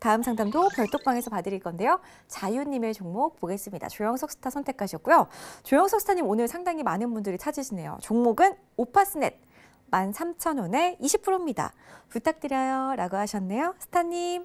다음 상담도 별독방에서 봐드릴 건데요. 자유님의 종목 보겠습니다. 조영석 스타 선택하셨고요. 조영석 스타님 오늘 상당히 많은 분들이 찾으시네요. 종목은 오파스넷 13,000원에 20%입니다. 부탁드려요. 라고 하셨네요. 스타님.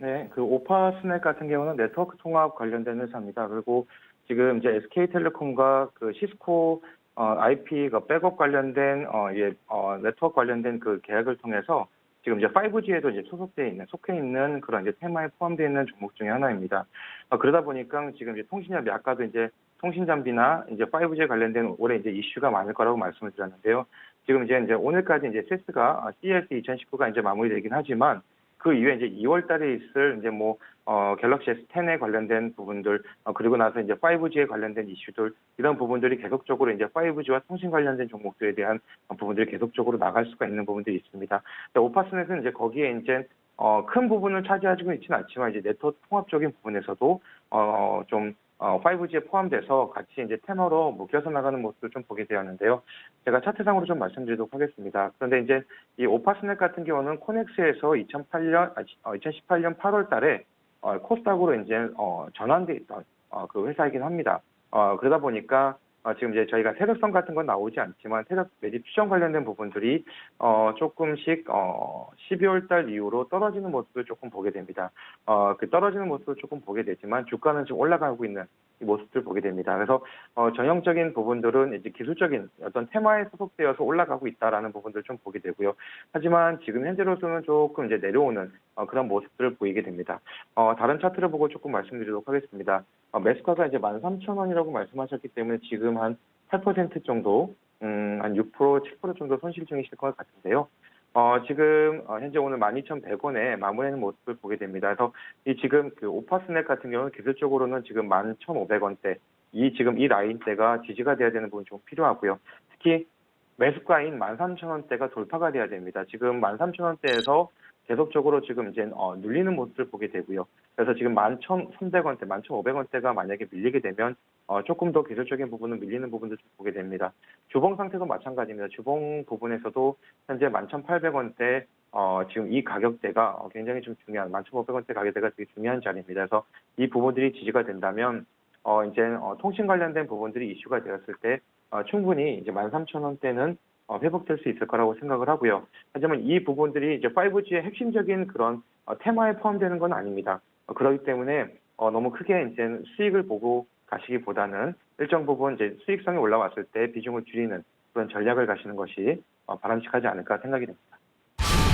네, 그 오파스넷 같은 경우는 네트워크 통합 관련된 회사입니다. 그리고 지금 이제 SK텔레콤과 그 시스코 어, IP 그 백업 관련된 어, 예, 어, 네트워크 관련된 그 계약을 통해서 지금 이제 5G에도 이제 소속되어 있는 속해 있는 그런 이제 테마에 포함되어 있는 종목 중에 하나입니다. 어, 그러다 보니까 지금 이제 통신협이 아까도 이제 통신 장비나 이제 5G 관련된 올해 이제 이슈가 많을 거라고 말씀을 드렸는데요. 지금 이제 이제 오늘까지 이제 CES가 CES 2019가 이제 마무리되긴 하지만 그 이후에 이제 2월 달에 있을 이제 뭐, 어, 갤럭시 S10에 관련된 부분들, 어, 그리고 나서 이제 5G에 관련된 이슈들, 이런 부분들이 계속적으로 이제 5G와 통신 관련된 종목들에 대한 어, 부분들이 계속적으로 나갈 수가 있는 부분들이 있습니다. 오파스넷은 이제 거기에 이제 어, 큰 부분을 차지하고 있지는 않지만 이제 네트워크 통합적인 부분에서도 어, 좀 어, 5G에 포함돼서 같이 이제 테너로 묶여서 나가는 모습을 좀 보게 되었는데요. 제가 차트상으로 좀 말씀드리도록 하겠습니다. 그런데 이제 이 오파스넷 같은 경우는 코넥스에서 2008년, 아, 어, 2018년 8월 달에 어, 코스닥으로 이제 어, 전환돼 있던 어, 그 회사이긴 합니다. 어, 그러다 보니까 어, 지금 이제 저희가 세력성 같은 건 나오지 않지만 세력 매집 추정 관련된 부분들이 어, 조금씩 어, 12월 달 이후로 떨어지는 모습을 조금 보게 됩니다. 어, 그 떨어지는 모습을 조금 보게 되지만 주가는 지금 올라가고 있는 이 모습들 보게 됩니다. 그래서 어, 전형적인 부분들은 이제 기술적인 어떤 테마에 소속되어서 올라가고 있다라는 부분들 좀 보게 되고요. 하지만 지금 현재로서는 조금 이제 내려오는 어, 그런 모습들을 보이게 됩니다. 어, 다른 차트를 보고 조금 말씀드리도록 하겠습니다. 어, 매수가가 이제 13,000원이라고 말씀하셨기 때문에 지금 한 8% 정도, 음, 한 6%, 7% 정도 손실 중이실 것 같은데요. 어, 지금, 어, 현재 오늘 12,100원에 마무리하는 모습을 보게 됩니다. 그래서 이 지금 그 오파스넷 같은 경우는 기술적으로는 지금 11,500원대, 이 지금 이 라인대가 지지가 돼야 되는 부분이 좀 필요하고요. 특히 매수가인 13,000원대가 돌파가 돼야 됩니다. 지금 13,000원대에서 계속적으로 지금 이제 어, 눌리는 모습을 보게 되고요. 그래서 지금 11,300원대, 11,500원대가 만약에 밀리게 되면 어, 조금 더 기술적인 부분은 밀리는 부분도 좀 보게 됩니다. 주봉 상태도 마찬가지입니다. 주봉 부분에서도 현재 11,800원대 어, 지금 이 가격대가 어, 굉장히 좀 중요한 11,500원대 가격대가 되게 중요한 자리입니다. 그래서 이 부분들이 지지가 된다면 어, 이제 어, 통신 관련된 부분들이 이슈가 되었을 때 어, 충분히 이제 13,000원대는 어, 회복될 수 있을 거라고 생각을 하고요. 하지만 이 부분들이 이제 5G의 핵심적인 그런 어, 테마에 포함되는 건 아닙니다. 어, 그렇기 때문에 어, 너무 크게 이제 수익을 보고 가시기보다는 일정 부분 이제 수익성이 올라왔을 때 비중을 줄이는 그런 전략을 가시는 것이 어, 바람직하지 않을까 생각이 됩니다.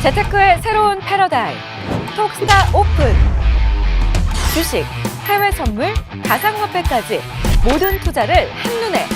재테크의 새로운 패러다임 톡스타 오픈 주식, 해외 선물, 가상화폐까지 모든 투자를 한눈에